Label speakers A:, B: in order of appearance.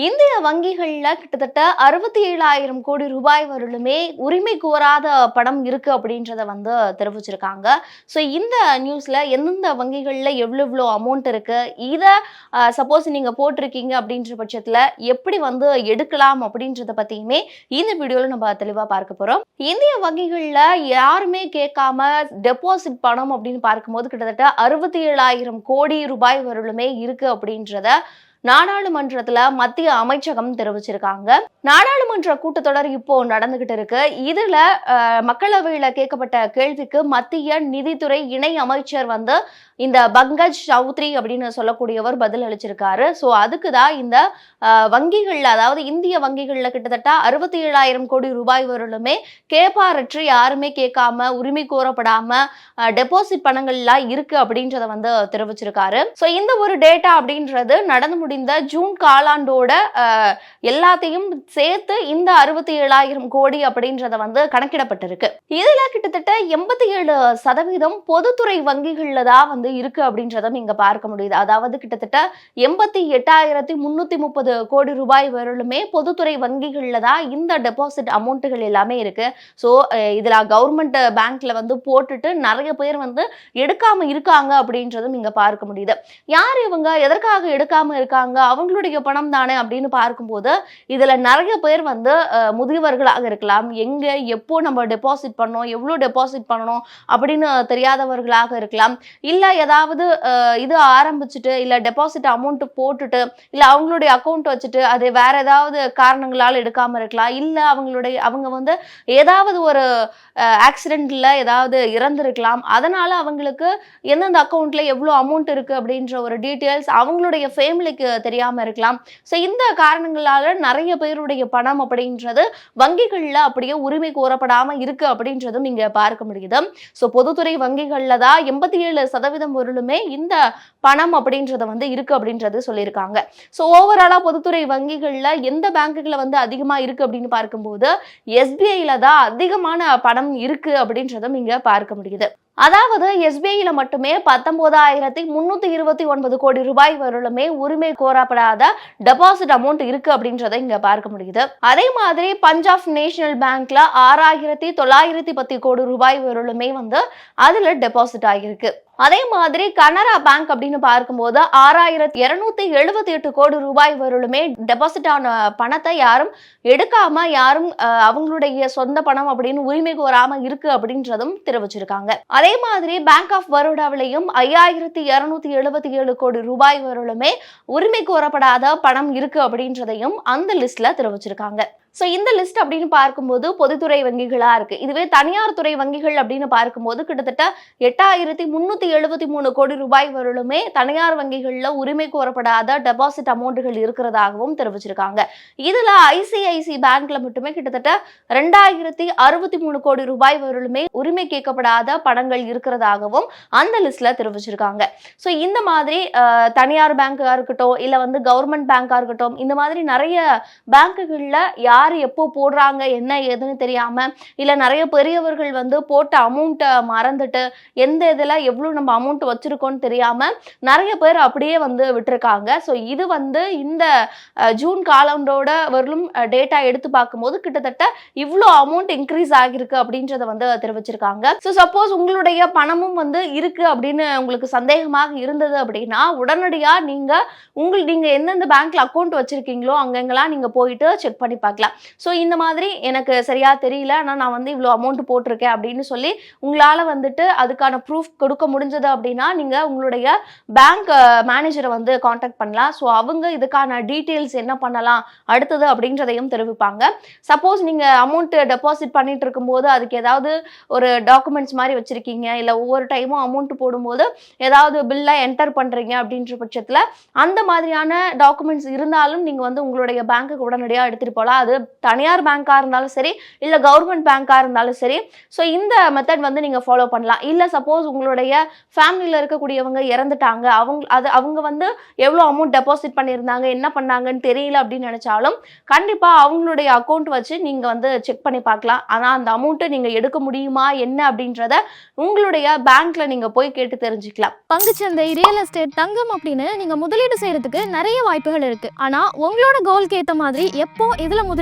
A: இந்திய வங்கிகளில் கிட்டத்தட்ட அறுபத்தி ஏழாயிரம் கோடி ரூபாய் வரலுமே உரிமை கோராத பணம் இருக்குது அப்படின்றத வந்து தெரிவிச்சிருக்காங்க. ஸோ இந்த நியூஸில் எந்தெந்த வங்கிகளில் எவ்வளோ எவ்வளோ அமௌண்ட் இருக்குது இதை சப்போஸ் நீங்கள் போட்டிருக்கீங்க அப்படின்ற பட்சத்தில் எப்படி வந்து எடுக்கலாம் அப்படின்றத பற்றியுமே இந்த வீடியோவில் நம்ம தெளிவாக பார்க்க போகிறோம் இந்திய வங்கிகளில் யாருமே கேட்காம டெபாசிட் பணம் அப்படின்னு பார்க்கும்போது கிட்டத்தட்ட அறுபத்தி ஏழாயிரம் கோடி ரூபாய் வரலுமே இருக்குது அப்படின்றத நாடாளுமன்றத்துல மத்திய அமைச்சகம் தெரிவிச்சிருக்காங்க. நாடாளுமன்ற கூட்டத்தொடர் இப்போ நடந்துகிட்டு இருக்கு. இதுல மக்களவையில கேட்கப்பட்ட கேள்விக்கு மத்திய நிதித்துறை இணை அமைச்சர் வந்து இந்த பங்கஜ் சௌத்ரி அப்படின்னு சொல்லக்கூடியவர் பதில் அளிச்சிருக்காரு. ஸோ அதுக்கு தான் இந்த வங்கிகளில் வங்கிகள்ல அதாவது இந்திய வங்கிகள்ல கிட்டத்தட்ட அறுபத்தி ஏழாயிரம் கோடி ரூபாய் வரலுமே கேப்பாரற்று யாருமே கேட்காம உரிமை கோரப்படாம டெபாசிட் பணங்கள்லாம் இருக்கு அப்படின்றத வந்து தெரிவிச்சிருக்காரு. ஸோ இந்த ஒரு டேட்டா அப்படின்றது நடந்து முடிந்த ஜூன் காலாண்டோட எல்லாத்தையும் சேர்த்து இந்த அறுபத்தி ஏழாயிரம் கோடி அப்படின்றத வந்து கணக்கிடப்பட்டிருக்கு. இதில் கிட்டத்தட்ட எண்பத்தி ஏழு சதவீதம் பொதுத்துறை வங்கிகளில் தான் வந்து இருக்குது அப்படின்றதும் நீங்கள் பார்க்க முடியுது. அதாவது கிட்டத்தட்ட எண்பத்தி எட்டாயிரத்தி முந்நூற்றி முப்பது கோடி ரூபாய் வரலுமே பொதுத்துறை வங்கிகளில் தான் இந்த டெபாசிட் அமௌண்ட்டுகள் எல்லாமே இருக்குது ஸோ இதில் கவர்மெண்ட் பேங்க்கில் வந்து போட்டுட்டு நிறைய பேர் வந்து எடுக்காம இருக்காங்க அப்படின்றதும் இங்கே பார்க்க முடியுது. யார் இவங்க? எதற்காக எடுக்காமல் இருக்காங்க? அவங்களுடைய பணம் தானே அப்படின்னு பார்க்கும்போது இதில் நிறைய பேர் வந்து முதியவர்களாக இருக்கலாம். எங்கே எப்போ நம்ம டெபாசிட் பண்ணோம் எவ்வளோ டெபாசிட் பண்ணணும் அப்படின்னு தெரியாதவர்களாக இருக்கலாம். இல்லை ஏதாவது இது ஆரம்பிச்சுட்டு இல்லை டெபாசிட் அமௌண்ட் போட்டுட்டு இல்லை அவங்களுடைய அக்கௌண்ட் வச்சுட்டு அது வேற ஏதாவது காரணங்களால் எடுக்காமல் இருக்கலாம். இல்லை அவங்களுடைய அவங்க வந்து ஏதாவது ஒரு ஆக்சிடெண்ட்டில் ஏதாவது இறந்திருக்கலாம். அதனால் அவங்களுக்கு எந்தெந்த அக்கௌண்ட்ல எவ்வளோ அமௌண்ட் இருக்குது அப்படின்ற ஒரு டீட்டெயில்ஸ் அவங்களுடைய ஃபேமிலிக்கு தெரியாமல் இருக்கலாம். ஸோ இந்த காரணங்களால் நிறைய பேருடைய பணம் அப்படின்றது வங்கிகளில் அப்படியே உரிமை கோரப்படாம இருக்கு அப்படின்றதும் இங்க பார்க்க முடியுது. ஸோ பொதுத்துறை வங்கிகள்ல தான் எண்பத்தி ஏழு சதவீதம் பொருளுமே இந்த பணம் அப்படின்றத வந்து இருக்கு அப்படின்றது சொல்லியிருக்காங்க. ஸோ ஓவராலா பொதுத்துறை வங்கிகள்ல எந்த பேங்குகளை வந்து அதிகமா இருக்கு அப்படின்னு பார்க்கும்போது எஸ்பிஐல தான் அதிகமான பணம் இருக்கு அப்படின்றதும் இங்க பார்க்க முடியுது. அதாவது எஸ்பிஐயில் மட்டுமே பத்தொன்பதாயிரத்தி முன்னூத்தி இருபத்தி ஒன்பது கோடி ரூபாய் வரலுமே உரிமை கோரப்படாத டெபாசிட் அமௌண்ட் இருக்கு அப்படின்றத இங்க பார்க்க முடியுது. அதே மாதிரி பஞ்சாப் நேஷனல் பேங்க்ல ஆறாயிரத்தி தொள்ளாயிரத்தி பத்து கோடி ரூபாய் வரலுமே வந்து அதுல டெபாசிட் ஆகியிருக்கு. அதே மாதிரி கனரா பேங்க் அப்படின்னு பார்க்கும்போது ஆறாயிரத்தி இருநூத்தி எழுபத்தி எட்டு கோடி ரூபாய் வரலுமே டெபாசிட் ஆன பணத்தை யாரும் எடுக்காம யாரும் அவங்களுடைய சொந்த பணம் அப்படின்னு உரிமை கோராம இருக்கு அப்படின்றதும் தெரிவிச்சிருக்காங்க. அதே மாதிரி பேங்க் ஆஃப் பரோடாவிலையும் ஐயாயிரத்தி இருநூத்தி எழுபத்தி ஏழு கோடி ரூபாய் வரலுமே உரிமை கோரப்படாத பணம் இருக்கு அப்படின்றதையும் அந்த லிஸ்ட்ல தெரிவிச்சிருக்காங்க. ஸோ இந்த லிஸ்ட் அப்படின்னு பார்க்கும்போது பொதுத்துறை வங்கிகளாக இருக்குது இதுவே தனியார் துறை வங்கிகள் அப்படின்னு பார்க்கும்போது கிட்டத்தட்ட எட்டாயிரத்தி முந்நூற்றி எழுபத்தி மூணு கோடி ரூபாய் வரலுமே தனியார் வங்கிகளில் உரிமை கோரப்படாத டெபாசிட் அமௌண்ட்டுகள் இருக்கிறதாகவும் தெரிவிச்சிருக்காங்க. இதில் ஐசிஐசி பேங்க்ல மட்டுமே கிட்டத்தட்ட ரெண்டாயிரத்தி அறுபத்தி மூணு கோடி ரூபாய் வரலுமே உரிமை கேட்கப்படாத பணங்கள் இருக்கிறதாகவும் அந்த லிஸ்ட்ல தெரிவிச்சிருக்காங்க. ஸோ இந்த மாதிரி தனியார் பேங்காக இருக்கட்டும் இல்லை வந்து கவர்மெண்ட் பேங்காக இருக்கட்டும் இந்த மாதிரி நிறைய பேங்க்குகளில் யார் யார் எப்போ போடுறாங்க என்ன ஏதுன்னு தெரியாம இல்லை நிறைய பெரியவர்கள் வந்து போட்ட அமௌண்ட்டை மறந்துட்டு எந்த இதில் எவ்வளோ நம்ம அமௌண்ட் வச்சிருக்கோம்னு தெரியாம நிறைய பேர் அப்படியே வந்து விட்டுருக்காங்க. ஸோ இது வந்து இந்த ஜூன் காலண்டோட வரலும் டேட்டா எடுத்து பார்க்கும்போது கிட்டத்தட்ட இவ்வளோ அமௌண்ட் இன்க்ரீஸ் ஆகிருக்கு அப்படின்றத வந்து தெரிவிச்சிருக்காங்க. ஸோ சப்போஸ் உங்களுடைய பணமும் வந்து இருக்கு அப்படின்னு உங்களுக்கு சந்தேகமாக இருந்தது அப்படின்னா உடனடியாக நீங்கள் உங்கள் நீங்கள் எந்தெந்த பேங்க்ல அக்கௌண்ட் வச்சிருக்கீங்களோ அங்கங்கெல்லாம் நீங்கள் போயிட்டு செக் பண்ணி பார்க்கலாம். ஸோ இந்த மாதிரி எனக்கு சரியாக தெரியல. ஆனால் நான் வந்து இவ்வளோ அமௌண்ட் போட்டிருக்கேன் அப்படின்னு சொல்லி உங்களால் வந்துட்டு அதுக்கான ப்ரூஃப் கொடுக்க முடிஞ்சது அப்படின்னா நீங்கள் உங்களுடைய பேங்க் மேனேஜரை வந்து காண்டாக்ட் பண்ணலாம். ஸோ அவங்க இதுக்கான டீட்டெயில்ஸ் என்ன பண்ணலாம் அடுத்தது அப்படின்றதையும் தெரிவிப்பாங்க. சப்போஸ் நீங்கள் அமௌண்ட் டெபாசிட் பண்ணிட்டு இருக்கும்போது அதுக்கு ஏதாவது ஒரு டாக்குமெண்ட்ஸ் மாதிரி வச்சுருக்கீங்க. இல்லை ஒவ்வொரு டைமும் அமௌண்ட் போடும்போது ஏதாவது பில்லை என்டர் பண்ணுறீங்க அப்படின்ற பட்சத்தில் அந்த மாதிரியான டாக்குமெண்ட்ஸ் இருந்தாலும் நீங்கள் வந்து உங்களுடைய பேங்க்குக்கு உடனடியாக எடுத்துகிட்டு போகலாம். அது தனியார் பேங்க்காக இருந்தாலும் சரி இல்லை கவர்மெண்ட் பேங்காக இருந்தாலும் சரி ஸோ இந்த மெத்தட் வந்து நீங்கள் ஃபாலோ பண்ணலாம். இல்லை சப்போஸ் உங்களுடைய ஃபேமிலியில் இருக்கக்கூடியவங்க இறந்துட்டாங்க அவங்க அது அவங்க வந்து எவ்வளோ அமௌண்ட் டெபாசிட் பண்ணியிருந்தாங்க என்ன பண்ணாங்கன்னு தெரியல அப்படின்னு நினச்சாலும் கண்டிப்பாக அவங்களுடைய அக்கௌண்ட் வச்சு நீங்கள் வந்து செக் பண்ணி பார்க்கலாம். ஆனால் அந்த அமௌண்ட்டை நீங்கள் எடுக்க முடியுமா என்ன அப்படின்றத உங்களுடைய பேங்க்ல நீங்கள் போய் கேட்டு தெரிஞ்சுக்கலாம்.
B: பங்குச்சந்தை ரியல் எஸ்டேட் தங்கம் அப்படின்னு நீங்க முதலீடு செய்யறதுக்கு நிறைய வாய்ப்புகள் இருக்கு. ஆனா உங்களோட கோல்க்கு ஏத்த மாதிரி எப்போ எதுல